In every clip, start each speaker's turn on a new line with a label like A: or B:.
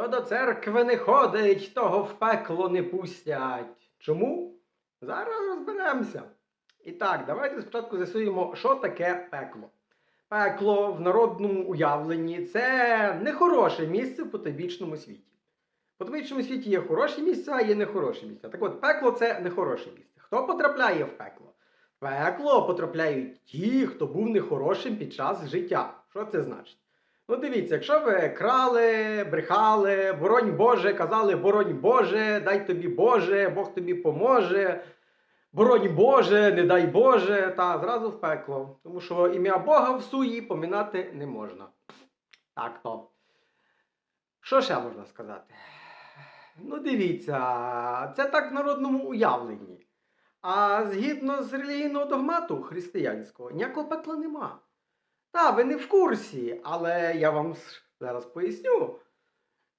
A: Хто до церкви не ходить, того в пекло не пустять. Чому? Зараз розберемося. І так, давайте спочатку з'ясуємо, що таке пекло. Пекло в народному уявленні це нехороше місце в потойбічному світі. В потойбічному світі є хороші місця, а є нехороші місця. Так от, пекло це нехороше місце. Хто потрапляє в пекло? В пекло потрапляють ті, хто був нехорошим під час життя. Що це значить? Ну, дивіться, якщо ви крали, брехали, боронь Боже, казали боронь Боже, дай тобі Боже, Бог тобі поможе. Боронь Боже, не дай Боже, та зразу в пекло. Тому що ім'я Бога в суї помінати не можна. Так то. Що ще можна сказати? Ну, дивіться, це так в народному уявленні. А згідно з релігійного догмату християнського, ніякого пекла нема. Та, ви не в курсі, але я вам зараз поясню,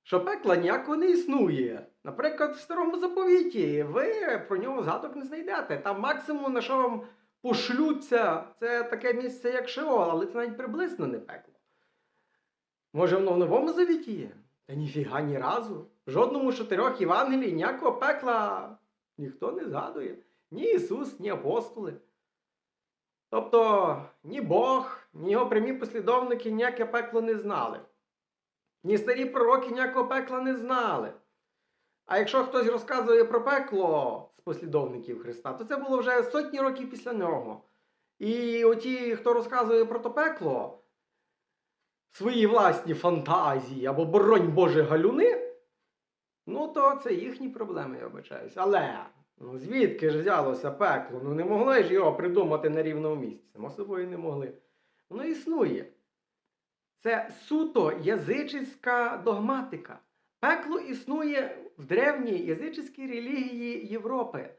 A: що пекла ніякого не існує. Наприклад, в старому заповіті ви про нього згадок не знайдете. Там максимум, на що вам пошлються, це таке місце, як Шеол, але це навіть приблизно не пекло. Може, воно в новому завіті є? Та ніфіга ні разу. В жодному з чотирьох Євангелій ніякого пекла ніхто не згадує. Ні Ісус, ні апостоли. Тобто ні Бог, ні його прямі послідовники ніяке пекло не знали. Ні старі пророки ніякого пекла не знали. А якщо хтось розказує про пекло з послідовників Христа, то це було вже сотні років після нього. І оті, хто розказує про то пекло, свої власні фантазії або боронь Боже галюни, ну то це їхні проблеми, я вибачаюсь. Але ну, звідки ж взялося пекло? Ну не могли ж його придумати на рівному місці. Само собою не могли. Воно існує. Це суто язичська догматика. Пекло існує в древній язичській релігії Європи.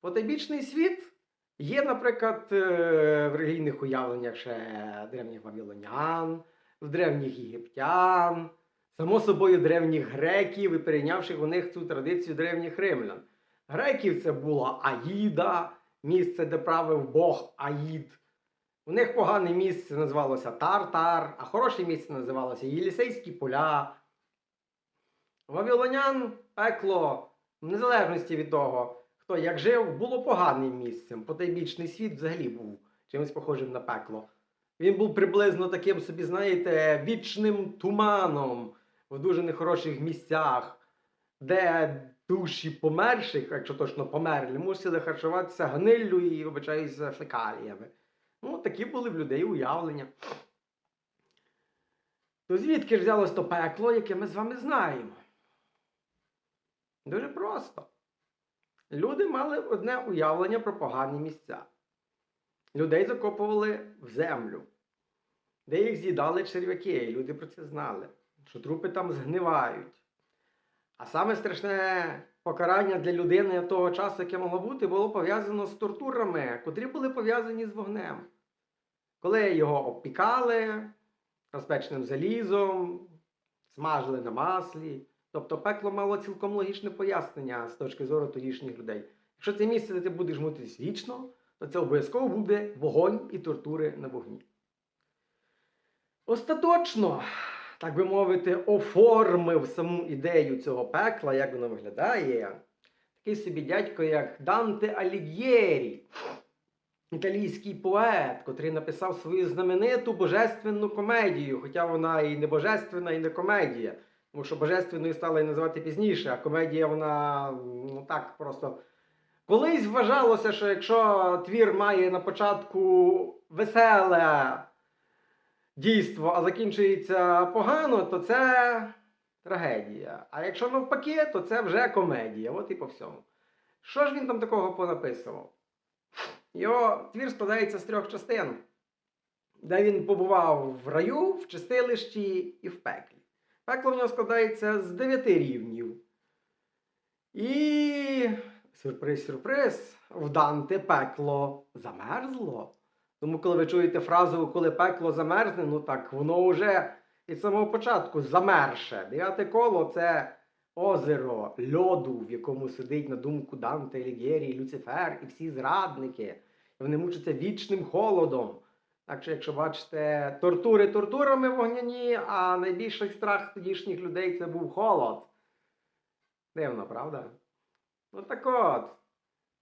A: Потойбічний світ є, наприклад, е, в релігійних уявленнях ще древніх вавилонян, в древніх єгиптян, само собою древніх греків і перейнявших у них цю традицію древніх римлян. Греків це була Аїда, місце, де правив Бог Аїд. У них погане місце називалося Тартар, а хороше місце називалося Єлісейські поля. У Вавилонян пекло, в незалежності від того, хто як жив, було поганим місцем. Потойбічний світ взагалі був чимось похожим на пекло. Він був приблизно таким собі, знаєте, вічним туманом в дуже нехороших місцях, де душі померших, якщо точно померлі, мусили харчуватися гниллю і, вибачаюся, фекаліями. Ну, такі були в людей уявлення. То звідки ж взялось то пекло, яке ми з вами знаємо? Дуже просто. Люди мали одне уявлення про погані місця. Людей закопували в землю, де їх з'їдали черв'яки, і люди про це знали, що трупи там згнивають. А саме страшне покарання для людини того часу, яке могло бути, було пов'язано з тортурами, котрі були пов'язані з вогнем. Коли його обпікали розпеченим залізом, смажили на маслі. Тобто пекло мало цілком логічне пояснення з точки зору тодішніх людей. Якщо це місце, де ти будеш мутись вічно, то це обов'язково буде вогонь і тортури на вогні. Остаточно, так би мовити, оформив саму ідею цього пекла, як воно виглядає. Такий собі дядько, як Данте Алігєрі, італійський поет, котрий написав свою знамениту божественну комедію, хоча вона і не божественна, і не комедія. Тому що божественною стала її називати пізніше, а комедія вона ну так просто. Колись вважалося, що якщо твір має на початку веселе дійство, а закінчується погано, то це трагедія. А якщо навпаки, то це вже комедія. От і по всьому. Що ж він там такого понаписував? Його твір складається з трьох частин, де він побував в раю, в чистилищі і в пеклі. Пекло в нього складається з дев'яти рівнів. І сюрприз-сюрприз, в Данте пекло замерзло. Тому, коли ви чуєте фразу, коли пекло замерзне, ну так воно вже від самого початку замерше. Дев'яте коло це озеро льоду, в якому сидить на думку Данте, Лігєрі, Люцифер і всі зрадники. Вони мучаться вічним холодом. Так що, якщо бачите, тортури тортурами вогняні, а найбільший страх тодішніх людей це був холод. Дивно, правда? Ну так от,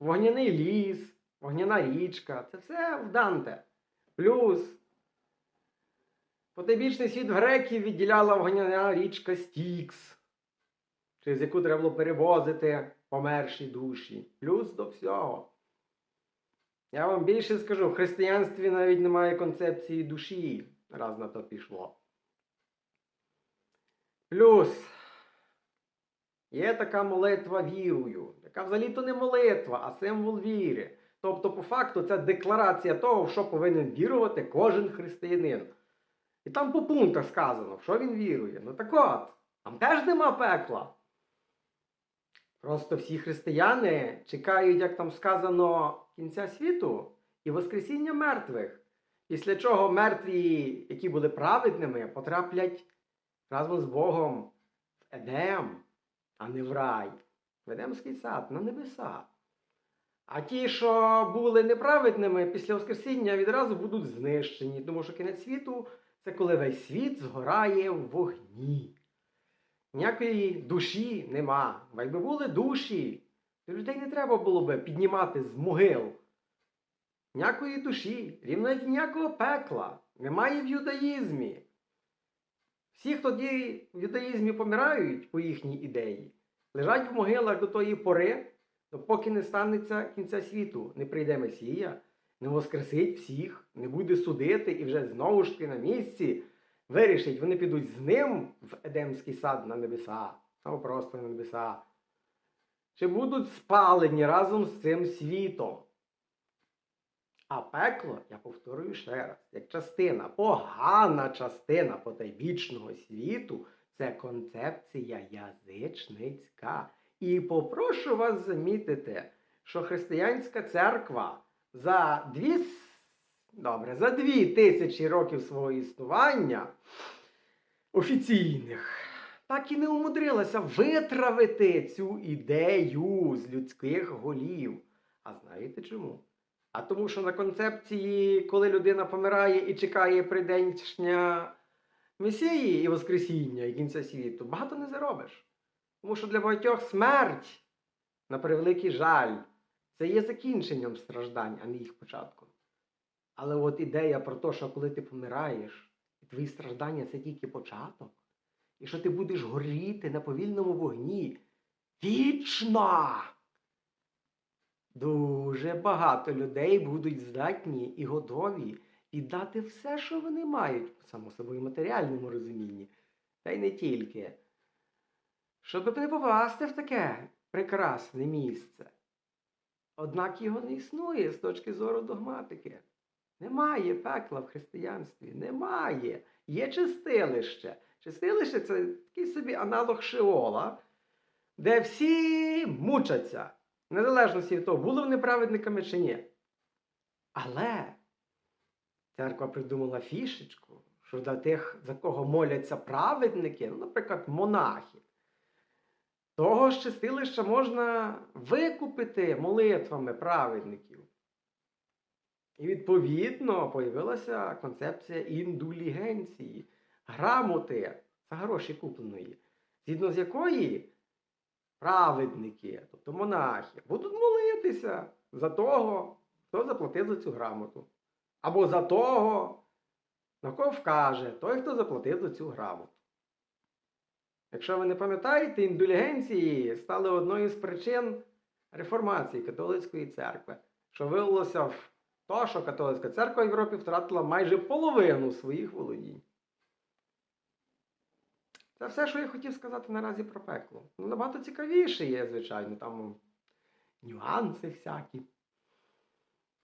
A: вогняний ліс, вогняна річка це все в Данте. Плюс потойбічний світ греків відділяла вогняна річка Стікс, через яку треба було перевозити померші душі. Плюс до всього. Я вам більше скажу, в християнстві навіть немає концепції душі, раз на то пішло. Плюс є така молитва вірую, яка взагалі-то не молитва, а символ віри. Тобто, по факту, це декларація того, в що повинен вірувати кожен християнин. І там по пунктах сказано, в що він вірує. Ну так от, там теж нема пекла. Просто всі християни чекають, як там сказано, кінця світу і Воскресіння мертвих. Після чого мертві, які були праведними, потраплять разом з Богом в Едем, а не в рай, в Едемський сад, на небеса. А ті, що були неправедними, після Воскресіння відразу будуть знищені, тому що кінець світу це коли весь світ згорає в вогні. Ніякої душі нема. Бо якби були душі, то людей не треба було би піднімати з могил. Ніякої душі, рівно як ніякого пекла. Немає в юдаїзмі. Всі, хто в юдаїзмі помирають по їхній ідеї, лежать в могилах до тої пори, допоки не станеться кінця світу, не прийде Месія, не воскресить всіх, не буде судити і вже знову ж таки на місці вирішить, вони підуть з ним в Едемський сад на небеса, або просто на небеса. Чи будуть спалені разом з цим світом? А пекло, я повторюю ще раз, як частина, погана частина потайбічного світу, це концепція язичницька. І попрошу вас замітити, що християнська церква за дві, добре, за дві тисячі років свого існування офіційних так і не умудрилася витравити цю ідею з людських голів. А знаєте чому? А тому, що на концепції, коли людина помирає і чекає прийдешня Месії і Воскресіння і кінця світу, багато не заробиш. Тому що для багатьох смерть, на превеликий жаль, це є закінченням страждань, а не їх початком. Але от ідея про те, що коли ти помираєш, і твої страждання це тільки початок, і що ти будеш горіти на повільному вогні вічно. Дуже багато людей будуть здатні і готові віддати все, що вони мають, само собою, в матеріальному розумінні, та й не тільки, щоб не попасти в таке прекрасне місце. Однак його не існує з точки зору догматики. Немає пекла в християнстві, немає. Є чистилище. Чистилище це такий собі аналог Шеола, де всі мучаться, незалежно від того, були вони праведниками чи ні. Але церква придумала фішечку, що для тих, за кого моляться праведники, ну, наприклад, монахи, того ж чистилища можна викупити молитвами праведників. І відповідно появилася концепція індулігенції, грамоти за гроші купленої, згідно з якої праведники, тобто монахи, будуть молитися за того, хто заплатив за цю грамоту. Або за того, на кого вкаже той, хто заплатив за цю грамоту. Якщо ви не пам'ятаєте, індулігенції стали одною з причин реформації католицької церкви, що вилилося в те, що католицька церква в Європі втратила майже половину своїх володінь. Це все, що я хотів сказати наразі про пекло. Ну, набагато цікавіше є, звичайно, там нюанси всякі.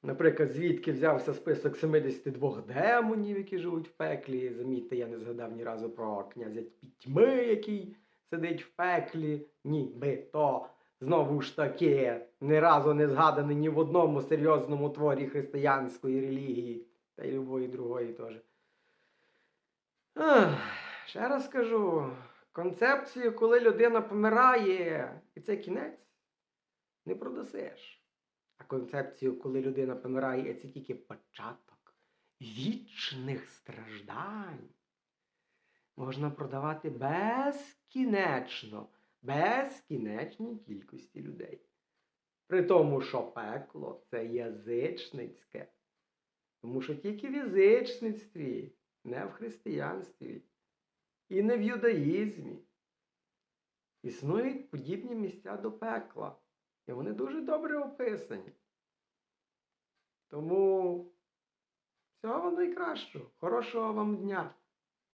A: Наприклад, звідки взявся список 72 демонів, які живуть в пеклі. Замітьте, я не згадав ні разу про князя Пітьми, який сидить в пеклі. Ніби то знову ж таки ні разу не згаданий ні в одному серйозному творі християнської релігії, та й любої другої теж. Ще раз скажу, концепцію, коли людина помирає, і це кінець, не продасиш. Концепцію, коли людина помирає, це тільки початок. вічних страждань можна продавати безкінечно, безкінечній кількості людей. При тому, що пекло це язичницьке. Тому що тільки в язичництві, не в християнстві і не в юдаїзмі існують подібні місця до пекла. І вони дуже добре описані. Тому всього вам найкращого, хорошого вам дня!